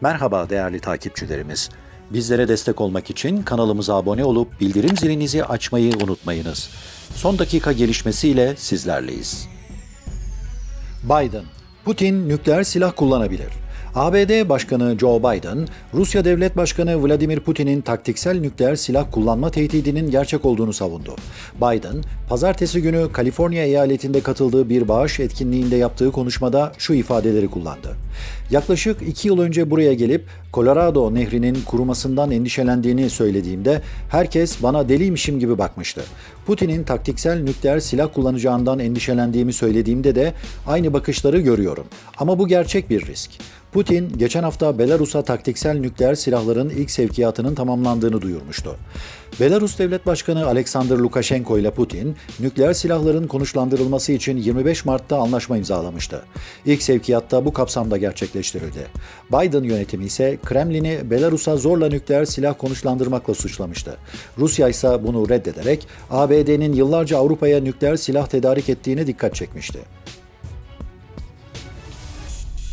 Merhaba değerli takipçilerimiz. Bizlere destek olmak için kanalımıza abone olup bildirim zilinizi açmayı unutmayınız. Son dakika gelişmesiyle sizlerleyiz. Biden, Putin nükleer silah kullanabilir. ABD Başkanı Joe Biden, Rusya Devlet Başkanı Vladimir Putin'in taktiksel nükleer silah kullanma tehdidinin gerçek olduğunu savundu. Biden, pazartesi günü Kaliforniya eyaletinde katıldığı bir bağış etkinliğinde yaptığı konuşmada şu ifadeleri kullandı. Yaklaşık iki yıl önce buraya gelip Colorado nehrinin kurumasından endişelendiğini söylediğimde herkes bana deliymişim gibi bakmıştı. Putin'in taktiksel nükleer silah kullanacağından endişelendiğimi söylediğimde de aynı bakışları görüyorum. Ama bu gerçek bir risk. Putin geçen hafta Belarus'a taktiksel nükleer silahların ilk sevkiyatının tamamlandığını duyurmuştu. Belarus Devlet Başkanı Alexander Lukashenko ile Putin, nükleer silahların konuşlandırılması için 25 Mart'ta anlaşma imzalamıştı. İlk sevkiyatta bu kapsamda gerçekleştirildi. Biden yönetimi ise Kremlin'i Belarus'a zorla nükleer silah konuşlandırmakla suçlamıştı. Rusya ise bunu reddederek ABD'nin yıllarca Avrupa'ya nükleer silah tedarik ettiğine dikkat çekmişti.